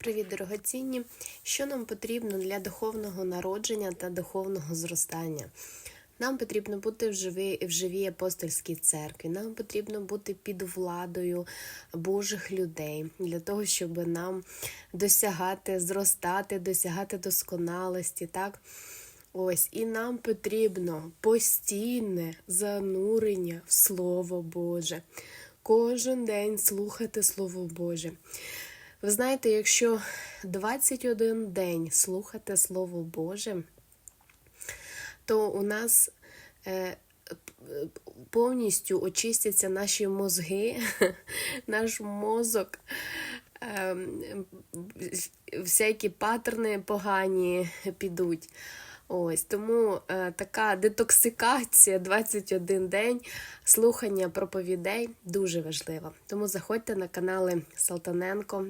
Привіт, дорогоцінні! Що нам потрібно для духовного народження та духовного зростання? Нам потрібно бути в живій, в живій апостольській церкві, нам потрібно бути під владою Божих людей для того, щоб нам досягати, зростати, досягати досконалості. так? Ось, і нам потрібно постійне занурення в Слово Боже. Кожен день слухати Слово Боже. Ви знаєте, якщо 21 день слухати Слово Боже, то у нас е, повністю очистяться наші мозги, наш мозок, е, всякі паттерни погані підуть. Ось тому е, така детоксикація 21 день слухання проповідей дуже важлива. Тому заходьте на канали Салтаненко